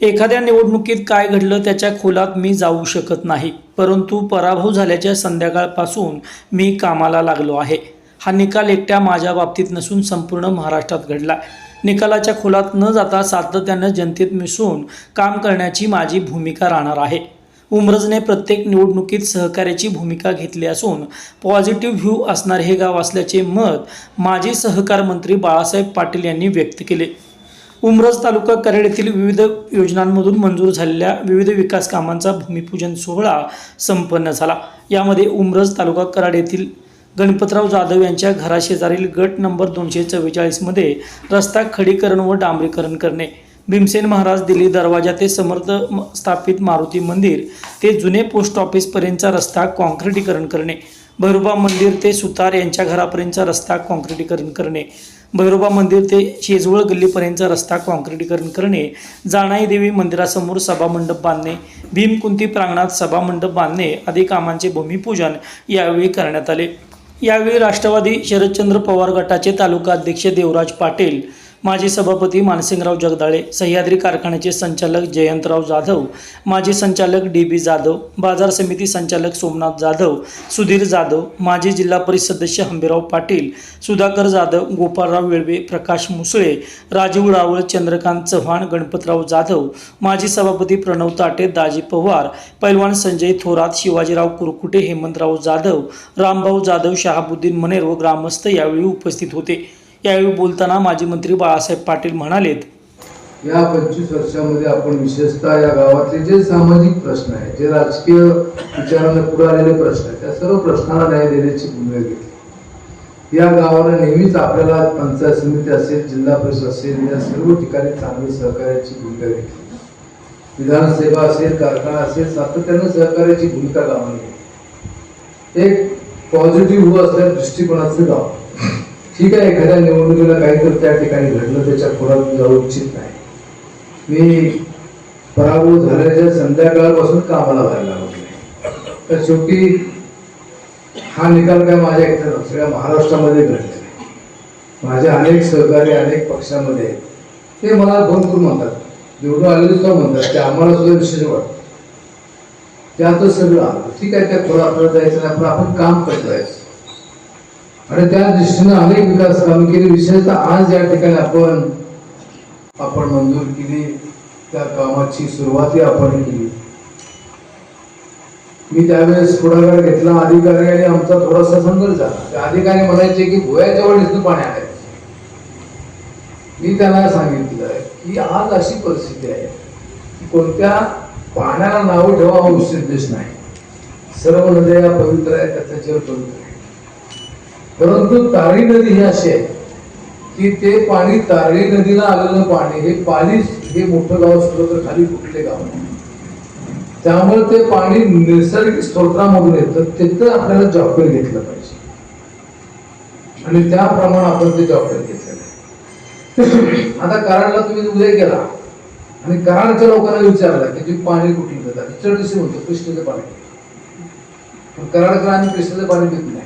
एखाद्या निवडणुकीत काय घडलं त्याच्या खोलात मी जाऊ शकत नाही परंतु पराभव झाल्याच्या संध्याकाळपासून मी कामाला लागलो आहे. हा निकाल एकट्या माझ्या बाबतीत नसून संपूर्ण महाराष्ट्रात घडला. निकालाच्या खोलात न जाता सातत्यानं जनतेत मिसळून काम करण्याची माझी भूमिका राहणार आहे. उमरजने प्रत्येक निवडणुकीत सहकार्याची भूमिका घेतली असून पॉझिटिव्ह व्ह्यू असणारे हे गाव असल्याचे मत माजी सहकार मंत्री बाळासाहेब पाटील यांनी व्यक्त केले. उमरज तालुका कराड येथील विविध योजनांमधून मंजूर झालेल्या विविध विकास कामांचा भूमिपूजन सोहळा संपन्न झाला. यामध्ये उमरज तालुका कराड येथील गणपतराव जाधव यांच्या घराशेजारील गट नंबर दोनशे चव्वेचाळीसमध्ये रस्ता खडीकरण व डांबरीकरण करणे भीमसेन महाराज दिल्ली दरवाजा ते समर्थ म- स्थापित मारुती मंदिर ते जुने पोस्ट ऑफिसपर्यंतचा रस्ता कॉन्क्रिटीकरण करणे भैरोबा मंदिर ते सुतार यांच्या घरापर्यंतचा रस्ता कॉन्क्रिटीकरण करणे भैरोबा मंदिर ते शेजवळ गल्लीपर्यंतचा रस्ता कॉन्क्रिटीकरण करणे जाणाई देवी मंदिरासमोर सभामंडप बांधणे भीमकुंती प्रांगणात सभामंडप बांधणे आदी कामांचे भूमिपूजन यावेळी करण्यात आले. यावेळी राष्ट्रवादी शरदचंद्र पवार गटाचे तालुका अध्यक्ष देवराज पाटील माजी सभापती मानसिंगराव जगदाळे सह्याद्री कारखान्याचे संचालक जयंतराव जाधव माजी संचालक डी बी जाधव बाजार समिती संचालक सोमनाथ जाधव सुधीर जाधव माजी जिल्हा परिषद सदस्य हंबीराव पाटील सुधाकर जाधव गोपाळराव वेळवे प्रकाश मुसळे राजीव रावळ चंद्रकांत चव्हाण गणपतराव जाधव माजी सभापती प्रणव ताटे दाजी पवार पैलवान संजय थोरात शिवाजीराव कुरकुटे हेमंतराव जाधव रामभाऊ जाधव शहाबुद्दीन मनेर व ग्रामस्थ यावेळी उपस्थित होते. यावेळी बोलताना माजी मंत्री बाळासाहेब पाटील म्हणालेत या पंचवीस वर्षामध्ये आपण विशेषतः या गावातले जे सामाजिक प्रश्न आहेत जे राजकीय विचाराने पुढे आलेले प्रश्न आहेत त्या सर्व प्रश्नाला न्याय देण्याची भूमिका घेतली. या गावाला नेहमीच आपल्याला पंचायत समिती असेल जिल्हा परिषद असेल या सर्व ठिकाणी चांगली सहकार्याची भूमिका घेतली. विधानसेवा असेल कारखाना असेल सातत्यानं सहकार्याची भूमिका लावली एक पॉझिटिव्ह असल्या दृष्टिकोनाचं गाव. ठीक आहे एखाद्या निवडणुकीला काहीतरी त्या ठिकाणी घडलं त्याच्या पुढे जाऊ इच्छित नाही. मी पराभूत झाल्याच्या संध्याकाळपासून कामाला व्हायला लागलो तर शेवटी हा निकाल काय माझ्या एकट्या सगळ्या महाराष्ट्रामध्ये घडलेला आहे. माझे अनेक सहकारी अनेक पक्षामध्ये ते मला भरपूर म्हणतात. निवडून आलेले सुद्धा म्हणतात ते आम्हाला सुद्धा विशेष वाटतं. त्यातच सगळं आलं. ठीक आहे त्या खोला आपल्याला जायचं नाही पण आपण काम करत जायचं. आणि त्या दृष्टीनं अनेक विकास कामे केली. विशेषतः आज या ठिकाणी आपण आपण मंजूर केली. त्या कामाची सुरुवातही आपण केली. मी त्यावेळेस पुढाकार घेतला. अधिकारी आणि आमचा थोडासा संघर्ष झाला. त्या अधिकारी म्हणायचे की भुयाच्या वडील पाणी आणायचं. मी त्यांना सांगितलं की आज अशी परिस्थिती आहे की कोणत्या पाण्याला नाव ठेवा हा उद्देश नाही. सर्व नद्या पवित्र आहे त्याचा पवित्र आहे परंतु तारी नदी ही अशी आहे की ते पाणी तारी नदीला आलेलं पाणी हे पाणीच हे मोठं गाव असलं तर खाली कुठले गाव. त्यामुळे ते पाणी नैसर्गिक स्त्रोत्रामधून येतं तिथं आपल्याला जॉकेल घेतलं पाहिजे. आणि त्याप्रमाणे आपण ते जॉकेल घेतलेलं आहे. आता कराडला तुम्ही उदय केला आणि कराडच्या लोकांना विचारला की तुम्ही पाणी कुठून घेतात चढशी म्हणतो कृष्णाचं पाणी. कराडकर आम्ही कृष्णाचं पाणी पित नाही.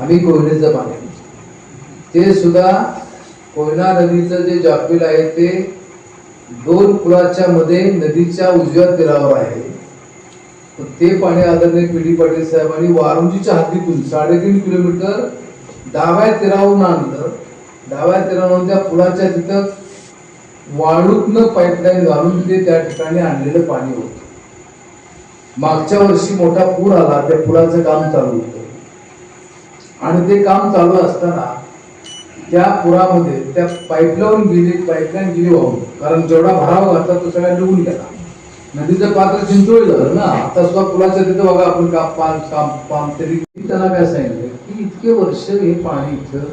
आम्ही कोयनेचं पाणी. ते सुद्धा कोयना नदीचं जे जापील आहे ते दोन पुलाच्या मध्ये नदीच्या उजव्या तीरावर आहे. ते पाणी आदरणीय पी पाटील साहेबांनी वारुंजीच्या हद्दीतून साडेतीन किलोमीटर डाव्या तीरावरून आणलं. डाव्या तीरावरून त्या पुलाच्या तिथं वाळूतनं पाईपलाईन घालून तिथे त्या ठिकाणी आणलेलं पाणी होतं. मागच्या वर्षी मोठा पूर आला त्या पुलाचं काम चालू होतं. आणि ते काम चालू असताना त्या पुरामध्ये त्या पाईपलाईन गेली पाईपलाईन गेली वाहून कारण जेवढा भराव घातला तो सगळ्या निघून गेला. नदीचं पात्र चिंचोळी झालं ना. आता सुद्धा पुलाच्या तिथं बघा आपण काम पाम काम पाम तरी त्यांना काय सांगितलं? की इतके वर्ष हे पाणी इथं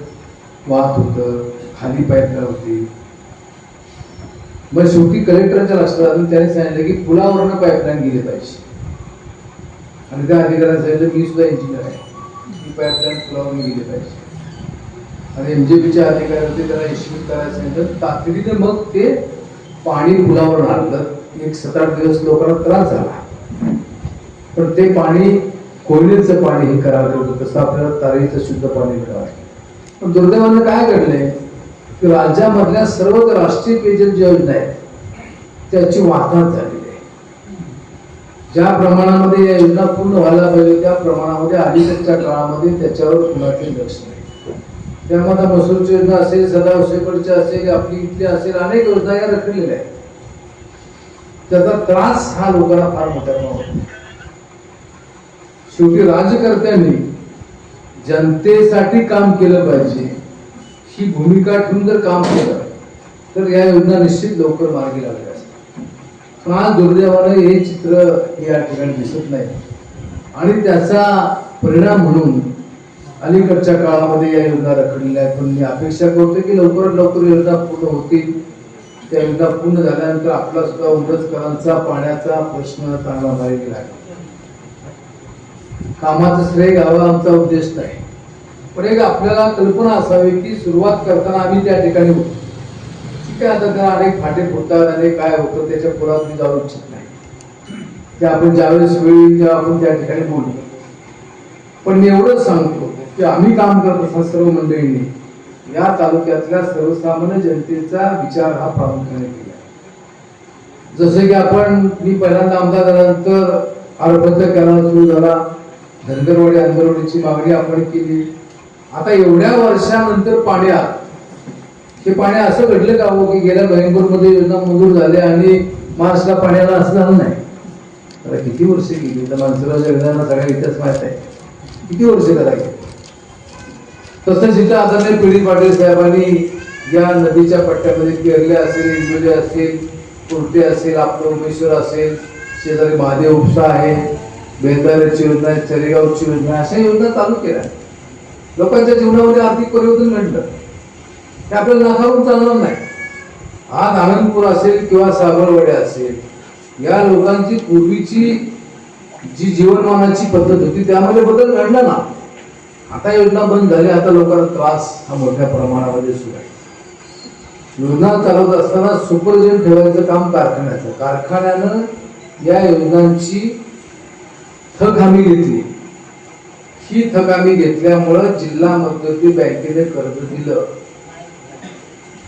वाहत होतं खाली पाईपलाईन होती. मग शेवटी कलेक्टरच्या लक्षात आलं त्याने सांगितलं की पुलावरनं पाईपलाईन गेली पाहिजे. आणि त्या अधिकाऱ्याने सांगितलं मी सुद्धा इंजिनियर आहे. ही पाईपलाईन गेले गेली पाहिजे. आणि एमजेपीच्या अधिकारी होते त्याला इश्यू करायला सांगितलं तातडीने मग ते पाणी पुलावर आणलं. एक सात आठ दिवस लोकांना त्रास झाला. पण ते पाणी कोयनेचं पाणी हे करायला होतं तसं आपल्याला तारीचं शुद्ध पाणी मिळालं. पण दुर्दैवानं काय घडलंय? की राज्यामधल्या सर्व राष्ट्रीय पेयजल ज्या योजना आहेत त्याची वाताहत झाली. ज्या प्रमाणामध्ये या योजना पूर्ण व्हायला पाहिजे त्या प्रमाणामध्ये अलीकडच्या काळामध्ये त्याच्यावर कुणाचे लक्ष नाही. त्यामध्ये मसूरची योजना असेल सदाव शेकडची असेल आपली इथली असेल अनेक योजना या रखडलेल्या आहेत. त्याचा त्रास हा लोकांना फार मोठ्या प्रमाणात शेवटी राजकर्त्यांनी जनतेसाठी काम केलं पाहिजे ही भूमिका ठेवून जर काम केलं तर या योजना निश्चित लवकर मार्गी लागल्या. फार दुर्दैवाने हे चित्र या ठिकाणी दिसत नाही. आणि त्याचा परिणाम म्हणून अलीकडच्या काळामध्ये या योजना रखडलेल्या आहेत. पण मी अपेक्षा करतो की लवकरात लवकर योजना पूर्ण होतील. त्या योजना पूर्ण झाल्यानंतर आपला सुद्धा उंबरजकरांचा पाण्याचा प्रश्न चांगला मार्गी आहे कामाचं श्रेय घ्यावा आमचा उद्देश नाही. पण एक आपल्याला कल्पना असावी की सुरुवात करताना आम्ही त्या ठिकाणी होतो. इतके आता त्या अनेक फाटे फुटतात अनेक काय होतं त्याच्या पुरात मी जाऊ इच्छित नाही. ते आपण ज्यावेळेस वेळी तेव्हा आपण त्या ठिकाणी बोलू. पण मी एवढंच सांगतो की आम्ही काम करत असताना सर्व मंडळींनी या तालुक्यातल्या सर्वसामान्य जनतेचा विचार हा प्रामुख्याने केला. जसे की आपण मी पहिल्यांदा आमदार झाल्यानंतर आरबद्ध कॅनल सुरू झाला. धनगरवाडी अंधरवाडीची मागणी आपण केली. आता एवढ्या वर्षानंतर पाण्यात हे पाणी असं घडलं का हो की गेल्या मध्ये योजना मंजूर झाल्या आणि मार्चला पाण्याला असणार नाही? आता किती वर्ष गेली? तर माणसाला जगण्याला सगळा इतिहास माहीत आहे. किती वर्ष करा तसंच इथं आदरणीय पिढी पाटील साहेबांनी या नदीच्या पट्ट्यामध्ये केरले असेल इंदोले असेल कुर्टे असेल आपलं उमेश्वर असेल शेजारी महादेव उपसा आहे बेंदाऱ्याची योजना आहे चरेगावची योजना अशा योजना चालू केल्या. लोकांच्या जीवनामध्ये आर्थिक परिवर्तन घडलं. ते आपल्याला नाकारून चालणार नाही. आज आनंदपूर असेल किंवा साबरवाडे असेल या लोकांची पूर्वीची जी जीवनमानाची पद्धत होती त्यामध्ये बदल घडला ना. आता योजना बंद झाली आता लोकांना त्रास हा मोठ्या प्रमाणामध्ये सुरू आहे. योजना चालवत असताना सुपरविजन ठेवायचं काम कारखान्याचं. कारखान्यानं या योजनांची थक आम्ही घेतली. ही थक आम्ही घेतल्यामुळं जिल्हा मध्यवर्ती बँकेने कर्ज दिलं.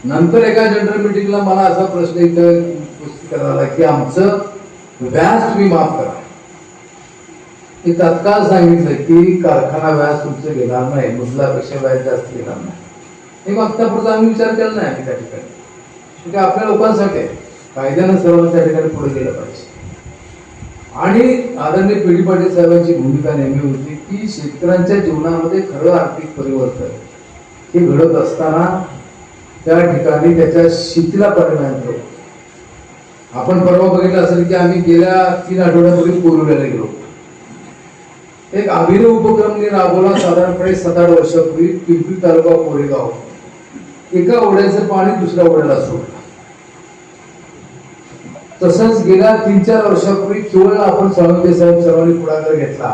नंतर एका जनरल मिटिंगला मला असा प्रश्न इथं उपस्थित आला की आमचं व्याज तुम्ही माफ करा. ते तात्काळ सांगितलं की कारखाना व्याज तुमचं घेणार नाही मुदलापेक्षा व्याज जास्त घेणार नाही. हे मागता पुढचा आम्ही विचार केला नाही आम्ही त्या ठिकाणी. ते आपल्या लोकांसाठी कायद्यानं सर्व त्या ठिकाणी पुढे गेलं पाहिजे. आणि आदरणीय पिढी पाटील साहेबांची भूमिका नेहमी होती की शेतकऱ्यांच्या जीवनामध्ये खरं आर्थिक परिवर्तन हे घडत असताना त्या ठिकाणी त्याच्या शेतीला परिणाम होतो. आपण परवा बघितलं असेल की आम्ही गेल्या तीन आठवड्यापूर्वी कोरवेला गेलो. एक अभिनव उपक्रम मी राबवला साधारणपणे सात आठ वर्षापूर्वी पिंपरी तालुका कोरेगाव. एका ओढ्याचं पाणी दुसऱ्या ओढ्याला सोडलं. तसंच गेल्या तीन चार वर्षापूर्वी केवळ आपण साळुंके साहेब सर्वांनी पुढाकार घेतला.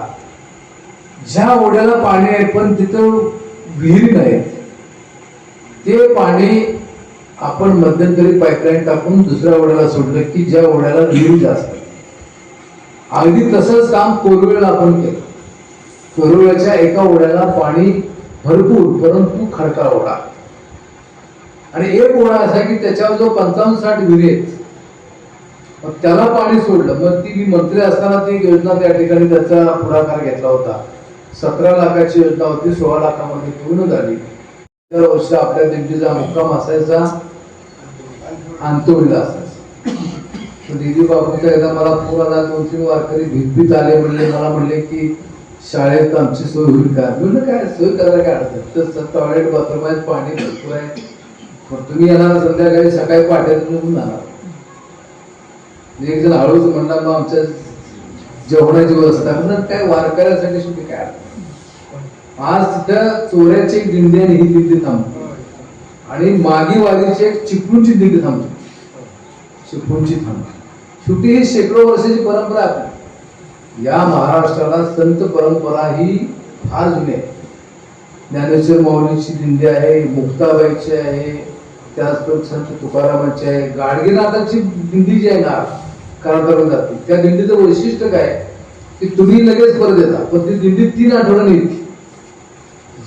ज्या ओढ्याला पाणी आहे पण तिथं विहिरी नाहीत ते पाणी आपण मध्यंतरी पाईपलाईन टाकून दुसऱ्या ओढ्याला सोडलं की ज्या ओढ्याला लिहू जास्त. अगदी तसंच काम कोरवेळला आपण केलं. कोरवेळच्या एका ओढ्याला पाणी भरपूर परंतु खडका ओढा. आणि एक ओढा असा की त्याच्यावर जो पंचावन्न साठ विहिरी मग त्याला पाणी सोडलं. मग ती मी मंत्री असताना ती योजना त्या ठिकाणी त्याचा पुढाकार घेतला होता. सतरा लाखाची योजना होती सोळा लाखामध्ये पूर्ण झाली. वर्ष आपल्या दिंडीचा मुक्काम असायचा अंतोळीला असायचा. दिदी बाबूचा एकदा मला फोन आला दोन तीन वारकरी भीतभीत आले म्हणले. मला म्हणले की शाळेत आमची सोय होईल का? म्हणलं काय सोय करायला काय अडचण? तर टॉयलेट बाथरूम आहेत पाणी भरपूर आहे. तुम्ही येणार संध्याकाळी सकाळी पाट्यात तुम्ही जाणार. एक जण हळूच म्हणला मग आमच्या जेवणाची व्यवस्था म्हणलं काय वारकऱ्यासाठी शेवटी काय अडचण? आज तिथं चोऱ्याची एक दिंडी आणि ही दिंडी थांबते. आणि मागी वारीची एक चिपळूणची दिंडी थांबते. चिपळूणची थांबते. शेवटी ही शेकडो वर्षाची परंपरा आहे. या महाराष्ट्राला संत परंपरा ही फार जुनी आहे. ज्ञानेश्वर माऊलीची दिंडी आहे मुक्ताबाईची आहे त्याचबरोबर संत तुकारामांची आहे. गाडगेनाथाची दिंडी जी आहे ना कराडकडून जाते. त्या दिंडीचं वैशिष्ट्य काय की तुम्ही लगेच परत येता पण ती दिंडी तीन आठवड्याने येते.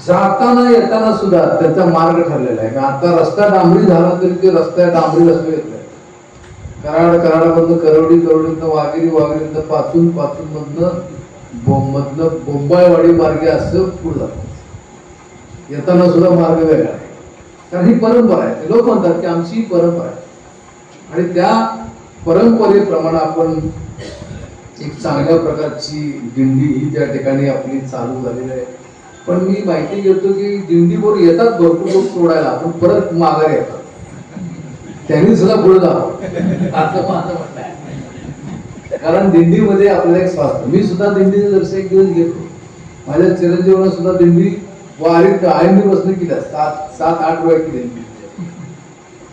जाताना येताना सुद्धा त्याचा मार्ग ठरलेला आहे. आता रस्ता डांबरी झाला तरी ते रस्ता डांबरी रस्ता येत नाही. कराड कराडमधनं करवडी करवडीतनं वाघेरी वाघेरीतनं पाचून पाचून मधनं मधनं बोंबाईवाडी मार्गे असं पुढे जात. येताना सुद्धा मार्ग वेगळा आहे. कारण ही परंपरा आहे. लोक म्हणतात की आमची ही परंपरा आहे. आणि त्या परंपरेप्रमाणे आपण एक चांगल्या प्रकारची दिंडी ही त्या ठिकाणी आपली चालू झालेली आहे पण मी माहिती घेतो की दिंडीवर येतात भरपूर लोक सोडायला पण परत माघारी येतात. त्यांनी सुद्धा पुढे जावं. असं माझं म्हणणं आहे. कारण दिंडीमध्ये आपल्याला एक स्वास्थ्य. मी सुद्धा दिंडीचे दर्शन एक दिवस घेतो. माझ्या चिरंजीवानं सुद्धा दिंडी वारीत आयंदी बसणं केल्या सात सात आठ वेळा केली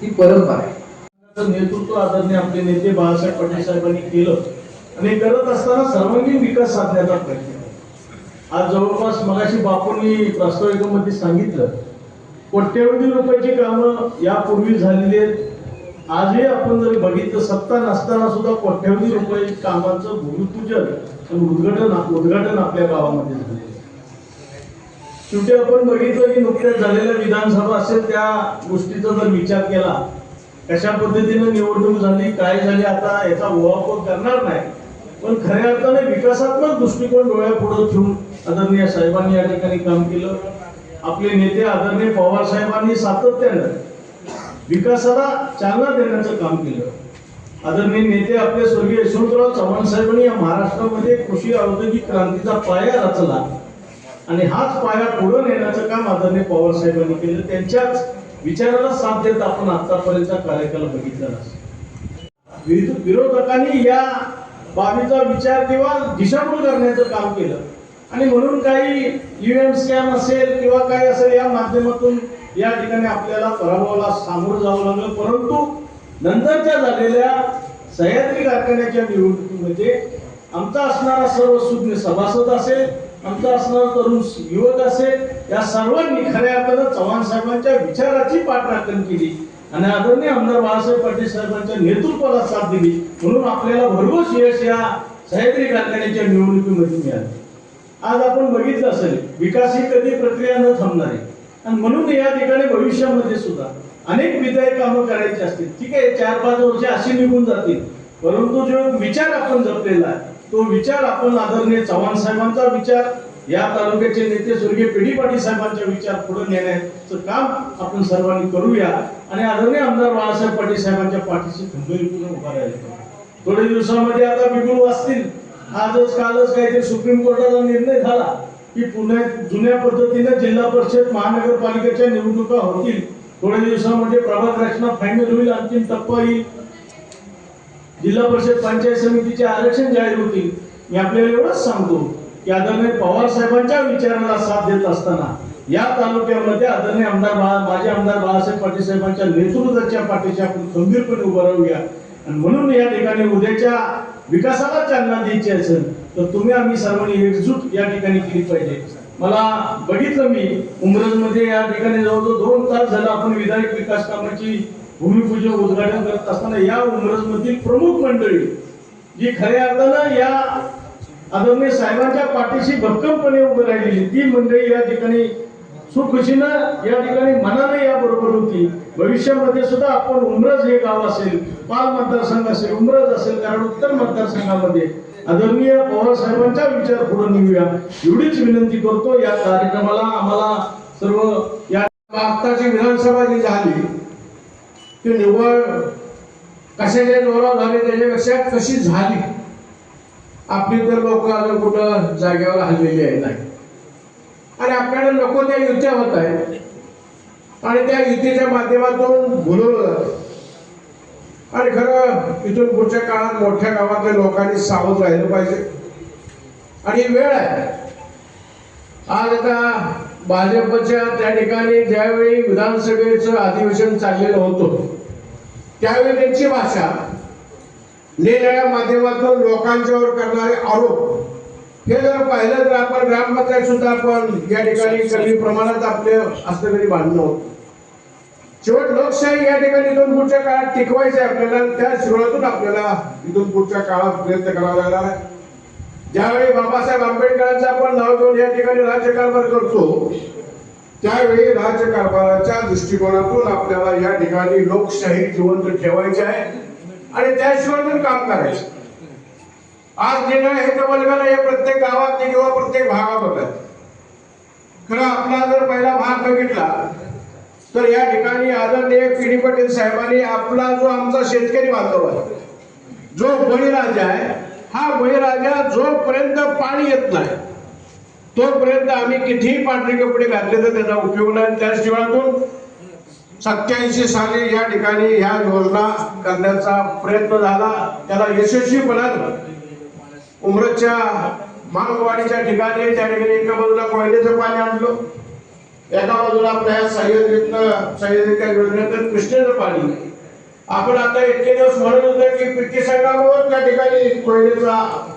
ही परंपरा आहे. नेतृत्व आदरणीय आपले नेते बाळासाहेब पाटील साहेबांनी केलं. आणि करत असताना सर्वांगीण विकास साधण्याचा प्रयत्न केला. आज जवळपास मगाशी बापूंनी प्रास्ताविकामध्ये सांगितलं कोट्यवधी रुपयाची कामं यापूर्वी झालेली आहेत. आजही आपण जर बघितलं सत्ता नसताना सुद्धा कोट्यवधी रुपयाची कामाचं भूमिपूजन उद्घाटन उद्घाटन आपल्या गावामध्ये झाले शेवटी आपण बघितलं की नुकत्याच झालेल्या विधानसभा असेल त्या गोष्टीचा जर विचार केला कशा पद्धतीने निवडणूक झाली काय झाली आता याचा उहापोह करणार नाही. पण खऱ्या अर्थाने विकासात्मक दृष्टिकोन डोळ्यापुढे ठेवून आदरणीय साहेबांनी या ठिकाणी काम केलं. आपले नेते आदरणीय पवार साहेबांनी सातत्यानं विकासाला चालना देण्याचं काम केलं. आदरणीय नेते आपले स्वर्गीय यशवंतराव चव्हाण साहेबांनी या महाराष्ट्रामध्ये कृषी औद्योगिक क्रांतीचा पाया रचला आणि हाच पाया पुढे नेण्याचं काम आदरणीय पवार साहेबांनी केलं. त्यांच्याच विचाराला साथ देत आपण आतापर्यंतचा कार्यकाल बघितला विरोधकांनी या बाबीचा विचार किंवा दिशाभूल करण्याचं काम केलं. आणि म्हणून काही युएम स्कॅम असेल किंवा काही असेल या माध्यमातून या ठिकाणी आपल्याला पराभवाला सामोरं जावं लागलं. परंतु नंतरच्या झालेल्या सह्याद्री कारखान्याच्या निवडणुकीमध्ये आमचा असणारा सर्व सुज्ञ सभासद असेल आमचा असणारा तरुण युवक असेल या सर्वांनी खऱ्या अर्थानं चव्हाण साहेबांच्या विचाराची पाठराखण केली आणि आदरणीय आमदार बाळासाहेब पाटील साहेबांच्या नेतृत्वाला साथ दिली. म्हणून आपल्याला भरघोस यश या सह्याद्री कारखान्याच्या निवडणुकीमध्ये मिळालं. आज आपण बघितलं असेल विकास ही कधी प्रक्रिया न थांबणार. आहे आणि म्हणून या ठिकाणी भविष्यामध्ये सुद्धा अनेक विधायक कामं करायची असतील. ठीक आहे चार पाच वर्ष अशी निघून जातील. परंतु जो विचार आपण जपलेला आहे तो विचार आपण आदरणीय चव्हाण साहेबांचा विचार या तालुक्याचे नेते स्वर्गीय पिढी पाटील साहेबांचा विचार पुढे नेण्याचं काम आपण सर्वांनी करूया. आणि आदरणीय आमदार बाळासाहेब पाटील साहेबांच्या पाठीशी खंबीरपणे उभा राहायचं. थोड्या दिवसामध्ये आता बिगुल वाचतील आजच कालच काहीतरी सुप्रीम कोर्टाचा निर्णय झाला की पुन्हा जुन्या पद्धतीने जिल्हा परिषद महानगरपालिकेच्या निवडणुका होतील. थोड्या दिवसामध्ये प्रभाग रचना फायनल होईल अंतिम टप्पा येईल. जिल्हा परिषद पंचायत समितीचे आरक्षण जाहीर होतील. मी आपल्याला एवढंच सांगतो की आदरणीय पवार साहेबांच्या विचाराला साथ देत असताना या तालुक्यामध्ये आदरणीय आमदार माजी आमदार बाळासाहेब पाटील साहेबांच्या नेतृत्वाच्या पाठीशी आपण खंबीरपणे उभं राहूया. आणि म्हणून या ठिकाणी उद्याच्या विकासाला चालना द्यायची असेल तर तुम्ही आम्ही सर्वांनी एकजूट या ठिकाणी केली पाहिजे. मला बघितलं मी उमरजमध्ये या ठिकाणी जवळजवळ दोन तास झाला आपण विधायक विकास कामाची भूमिपूजन उद्घाटन करत असताना या उमरजमधील प्रमुख मंडळी जी खऱ्या अर्थानं या आदरणीय साहेबांच्या पाठीशी भक्कमपणे उभं राहिलेली ती मंडळी या ठिकाणी सुखुशीनं या ठिकाणी मनाने या बरोबर होती. भविष्यामध्ये सुद्धा आपण उमरज हे गाव असेल पाल मतदारसंघ असेल उमरज असेल कारण उत्तर मतदारसंघामध्ये आदरणीय पवार साहेबांचा विचार पुढे नेऊया. एवढीच विनंती करतो या कार्यक्रमाला आम्हाला सर्व या आत्ताची विधानसभा जी झाली ती निव्वळ कशाच्या जोरावर झाली त्याच्यापेक्षा कशी झाली. आपली तर लोक अजून कुठं जागेवर हललेली आहे नाही. आणि आपल्याला नको त्या युत्या होत आहेत आणि त्या युतीच्या माध्यमातून बोलवलं जातं. आणि खरं इथून पुढच्या काळात मोठ्या गावातल्या लोकांनी सावध राहिलं पाहिजे. आणि वेळ आहे. आज आता भाजपच्या त्या ठिकाणी ज्यावेळी विधानसभेचं अधिवेशन चाललेलं होतं त्यावेळी त्यांची भाषा निरनिळ्या माध्यमातून लोकांच्यावर करणारे आरोप हे जर पाहिलं तर आपण ग्रामपंचायत सुद्धा आपण या ठिकाणी कमी प्रमाणात आपले असलं तरी बांधणं शेवट लोकशाही या ठिकाणी इथून पुढच्या काळात टिकवायचं आहे आपल्याला त्या सुरुवातून आपल्याला इथून पुढच्या काळात प्रयत्न करावा लागणार आहे. ज्यावेळी बाबासाहेब आंबेडकरांचं आपण नाव घेऊन या ठिकाणी राज्यकारभार करतो त्यावेळी राज्यकारभाराच्या दृष्टिकोनातून आपल्याला या ठिकाणी लोकशाही जिवंत ठेवायची आहे आणि त्याशिवाय पण काम करायचं. आज देणं हे डबलगण हे प्रत्येक गावात किंवा प्रत्येक भागात होतात खरं आपला जर पहिला भाग बघितला तर या ठिकाणी आदरणीय पिढी पटेल साहेबांनी आपला जो आमचा शेतकरी बांधव आहे जो बळीराजा आहे हा बळीराजा जोपर्यंत पाणी येत नाही तोपर्यंत आम्ही कितीही पांढरे कपडे घातले तर त्याचा उपयोग नाही. त्या शिवारातून सत्याऐंशी साली या ठिकाणी ह्या योजना करण्याचा प्रयत्न झाला. त्याला यशस्वीपणानं उमरच्या मांगवाडीच्या ठिकाणी त्या ठिकाणी एका बाजूला कोयनेचं पाणी आणलं. एका बाजूला आपल्या ह्या सह्याद्रीतनं सह्याद्रीच्या योजनेतून कृष्णेचं पाणी. आपण आता इतके दिवस म्हणत होतो की पिके संघावर त्या ठिकाणी कोयनेचा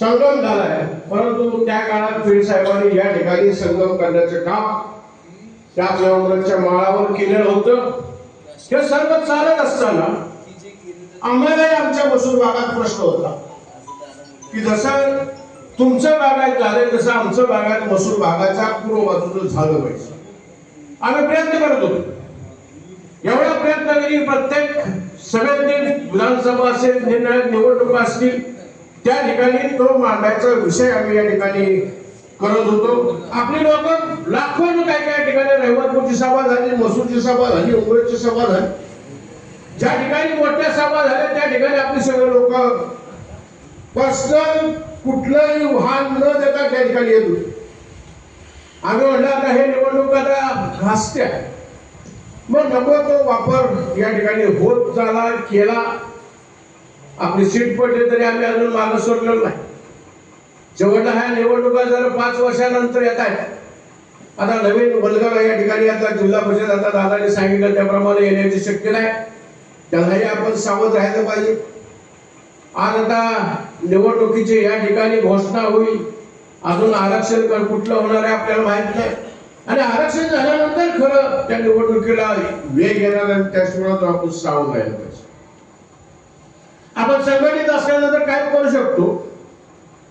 संगम झालाय. परंतु त्या काळात पीर साहेबांनी या ठिकाणी संगम करण्याचं काम त्या उमरच्या माळावर केलेलं होतं. हे सर्व चालत असताना आम्हालाही आमच्या मसूर भागात प्रश्न होता. की जसं तुमचं बागायत झालंय तसं आमचं बागायत मसूर भागाच्या पूर्व बाजूचं झालं पाहिजे. आम्ही प्रयत्न करत होतो. एवढा प्रयत्न की प्रत्येक सभेतील विधानसभा असेल निर्णय निवडणुका असतील त्या ठिकाणी तो मांडायचा विषय आम्ही या ठिकाणी करत होतो. आपली लोक लाखो काय काय ठिकाणी रहिवापूरची सभा झाली मसूरची सभा झाली उमरेची सभा झाली. ज्या ठिकाणी मोठ्या सभा झाल्या त्या ठिकाणी आपली सगळे लोक पर्सनल कुठलंही वाहन न देता त्या ठिकाणी येत होते. आम्ही म्हणलं आता हे निवडणूक आता घासत्या मग नको तो वापर या ठिकाणी होत झाला केला. आपली सीट पडली तरी आम्ही अजून मागं सोडलेलो नाही. शेवटला ह्या निवडणुका जर पाच वर्षानंतर येत आहेत आता नवीन बलगाव या ठिकाणी आता जिल्हा परिषद आता दादाने सांगितलं त्याप्रमाणे येण्याची शक्यता आहे त्यालाही आपण सावध राहायला पाहिजे. आज आता निवडणुकीची या ठिकाणी घोषणा होईल. अजून आरक्षण कुठलं होणार आहे आपल्याला माहीत नाही. आणि आरक्षण झाल्यानंतर खरं त्या निवडणुकीला वेग येणार आणि त्याशिवाय आपण सावध राहायला पाहिजे. आपण संघटित असल्यानंतर काय करू शकतो?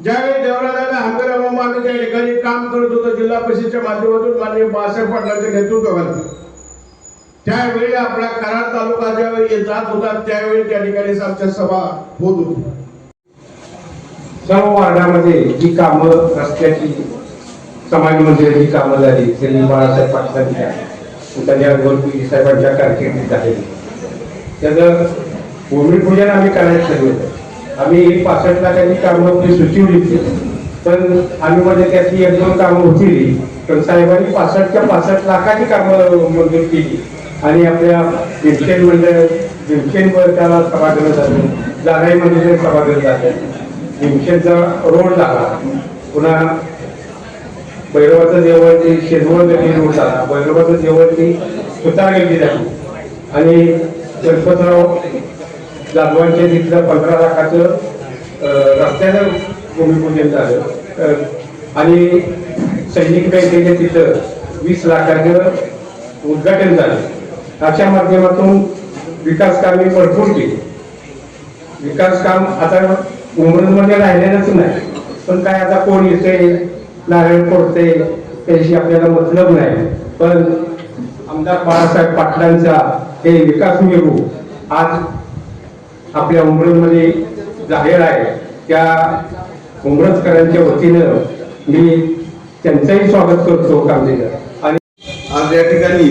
ज्यावेळी देवराजाला हंबीराव मामा आम्ही त्या ठिकाणी काम करत होतो जिल्हा परिषदेच्या माध्यमातून माननीय बाळासाहेब पाटलांच्या नेतृत्वाखाली. त्यावेळी आपला कराड तालुका ज्यावेळी जात होता त्यावेळी त्या ठिकाणी आमच्या सभा होत होती. सर्व वार्डामध्ये जी कामं रस्त्याची समाज मंदिराची कामं झाली. त्यांनी बाळासाहेब पाटलांच्या त्याच्याबरोबर पी साहेबांच्या कारकिर्दीत झालेली. त्याचं भूमिपूजन आम्ही करायचं ठरवलं आम्ही पासष्ट लाखाची कामं आपली सुचवली होती. पण आम्ही मध्ये त्यातली एक दोन कामं होती. पण साहेबांनी पासष्टच्या पासष्ट लाखाची कामं मंजूर केली. आणि आपल्या भीमसेन मंडळ भीमसेनवर त्याला सभागृह झालं जागाईमध्ये सभागृह झालं भीमसेनचा रोड झाला पुन्हा भैरवाचं देवळ शेजवळ गल्ली रोड झाला भैरवाचं देवळ ते सुतार गल्ली झाली आणि गणपतराव जाधवांचे तिथलं पंधरा लाखाचं रस्त्याचं भूमिपूजन झालं. आणि सैनिक बँकेच्या तिथं वीस लाखाचं उद्घाटन झालं. अशा माध्यमातून विकास कामे भरपूर केली. विकास काम आता उमरमध्ये राहिलेलंच नाही. पण काय आता कोण येते नारायण कोडते त्याशी आपल्याला मतलब नाही. पण आमदार बाळासाहेब पाटलांचा हे विकास मेरू आज आपल्या उमरमध्ये जाहीर आहे. त्या उमरजकरांच्या वतीनं मी त्यांचंही स्वागत करतो कामदेकर. आणि आज या ठिकाणी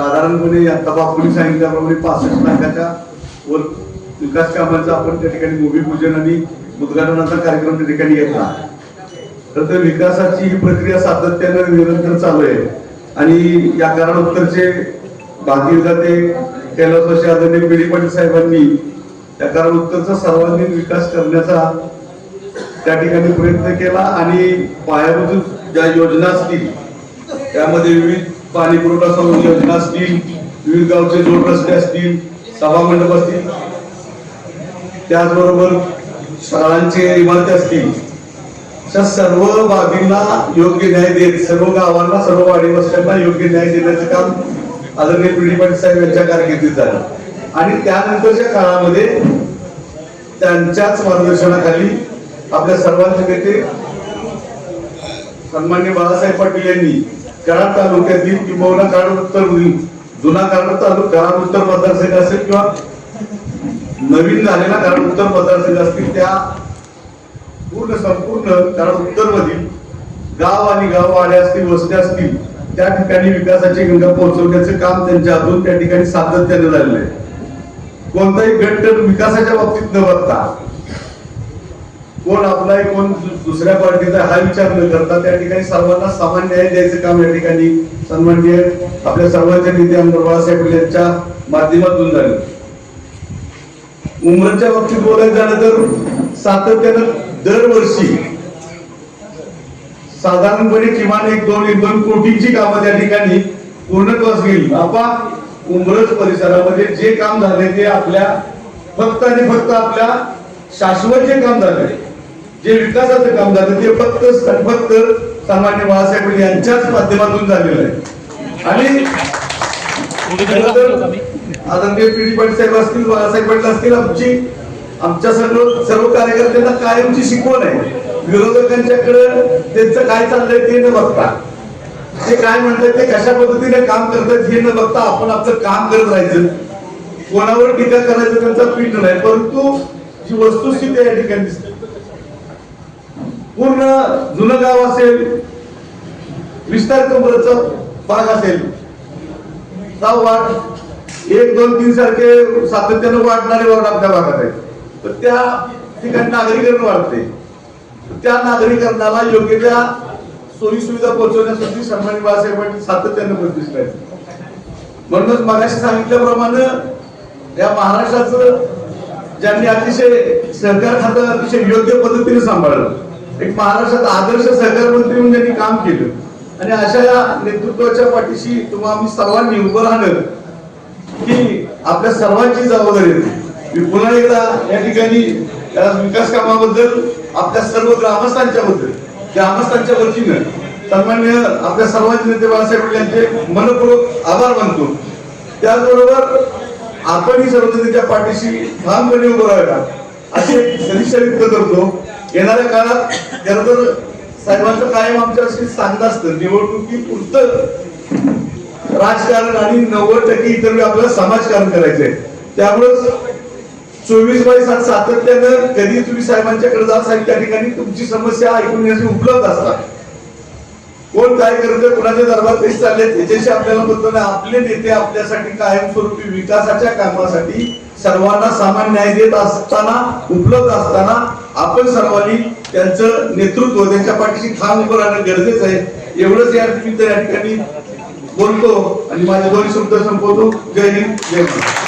साधारणपणे आता बापूंनी सांगितल्याप्रमाणे पासष्ट लाखाच्या वर विकास कामांचा आपण त्या ठिकाणी भूमिपूजन आणि उद्घाटनाचा कार्यक्रम त्या ठिकाणी घेतला. तर त्या विकासाची ही प्रक्रिया सातत्यानं निरंतर चालू आहे. आणि या कारणोत्तरचे बाकी जाते त्याला जसे आदरणीय पिढी पाटील साहेबांनी त्या कारणोत्तरचा सर्वांगीण विकास करण्याचा त्या ठिकाणी प्रयत्न केला आणि पायाभूत ज्या योजना असतील त्यामध्ये विविध पाणी पुरवठा योजना असतील विविध गावचे जोड रस्ते असतील सभा मंडप असतील. त्याचबरोबर शाळांचे इमारती असतील. अशा सर्व बाबींना योग्य न्याय देत सर्व गावांना सर्व वाडी वस्त्यांना योग्य न्याय देण्याचं काम आदरणीय पिढी पाटील साहेब यांच्या कारकिर्दीत झालं. आणि त्यानंतरच्या काळामध्ये त्यांच्याच मार्गदर्शनाखाली आपल्या सर्वांचे नेते सन्मान्य बाळासाहेब पाटील यांनी कराड तालुक्यातील किंबहुना कराड उत्तर जुना कराड तालुका कराड उत्तर मतदारसंघ असेल किंवा नवीन झालेला कराड उत्तर मतदारसंघ असतील त्या पूर्ण संपूर्ण कराड उत्तर मधील गाव आणि गाववाड्या असतील वस्त्या असतील त्या ठिकाणी विकासाची गंगा पोहोचवण्याचं काम त्यांच्या अजून त्या ठिकाणी सातत्याने झालेलं आहे. कोणताही गट विकासाच्या बाबतीत न बघता कोण आपला आहे कोण दुसऱ्या पार्टीचा हा विचार न करता त्या ठिकाणी सर्वांना समान न्याय द्यायचं काम या ठिकाणी सन्माननीय आपल्या सर्वांच्या नेते आमदार बाळासाहेब यांच्या माध्यमातून झालं. उमरच्या बाबतीत बोलायचं झालं तर सातत्यानं दरवर्षी साधारणपणे किमान एक दोन एक दोन कोटींची कामं त्या ठिकाणी पूर्णत्वास गेली आपा उमरज परिसरामध्ये जे काम झाले ते आपल्या फक्त आणि फक्त आपल्या शाश्वत जे काम झाले जे विकासाचं काम झालं ते फक्त फक्त सामान्य बाळासाहेब पाटील यांच्याच माध्यमातून झालेलं आहे. आणि आदरणीय पीडी पाटील साहेब असतील बाळासाहेब पाटील असतील आमची आमच्या सर्व सर्व कार्यकर्त्यांना कायमची शिकवण आहे. विरोधकांच्याकडे त्यांचं काय चाललंय ते न बघता. ते काय म्हणतात ते कशा पद्धतीने काम करतात हे न बघता आपण आपलं काम करत राहायचं. कोणावर टीका करायचं त्यांचा पीठ नाही परंतु जी वस्तुस्थिती या ठिकाणी दिसते. पूर्ण जुनं गाव असेल विस्तार कंपनीचा भाग असेल. हा वाढ एक दोन तीन सारखे सातत्यानं वाढणारे वाढ आपल्या भागात आहेत तर त्या ठिकाणी नागरीकरण वाढते. त्या नागरीकरणाला योग्य त्या सोयी सुविधा पोहोचवण्यासाठी सन्मानी बाळासाहेब पाटील सातत्यानं प्रयत्नशील आहेत. म्हणूनच मगाशी सांगितल्याप्रमाणे या महाराष्ट्राचं ज्यांनी अतिशय सहकार खातं अतिशय योग्य पद्धतीने सांभाळलं. एक महाराष्ट्रात आदर्श सहकार मंत्री म्हणून त्यांनी काम केलं. आणि अशा या नेतृत्वाच्या पाठीशी तुम्हा आम्ही सर्वांनी उभं राहणं की आपल्या सर्वांची जबाबदारी मी पुन्हा एकदा या ठिकाणी या विकास कामाबद्दल आपल्या सर्व ग्रामस्थांच्या बद्दल ग्रामस्थांच्या वतीनं सन्मान्य आपल्या सर्वांचे नेते बाळासाहेब यांचे मनपूर्वक आभार मानतो. त्याचबरोबर आपणही सर्वजणच्या पाठीशी ठामपणे उभं राहायला असे सदिच्छा व्यक्त करतो. येणाऱ्या काळात खर तर साहेबांचं कायम आमच्याशी सांगत असतं निवडणुकी पुरतं राजकारण आणि नव्वद टक्के इतर आपल्याला समाजकारण करायचंय. त्यामुळेच चोवीस बाय सात सातत्यानं कधी तुम्ही साहेबांच्याकडे जात साहेब त्या ठिकाणी तुमची समस्या ऐकून घेण्यासाठी उपलब्ध असतात. कोण काय करत कोणाच्या दरबार कशी चालले त्याच्याशी आपल्याला बोलतो नाही आपले नेते आपल्यासाठी कायमस्वरूपी विकासाच्या कामासाठी सर्वांना सामान न्याय देत असताना उपलब्ध असताना आपण सर्वांनी त्यांचं नेतृत्व त्यांच्या पाठीशी ठाम उभं राहणं गरजेचं आहे. एवढंच या निमित्त या ठिकाणी बोलतो आणि माझे दोन्ही शब्द संपवतो. जय हिंद जय महाराष्ट्र.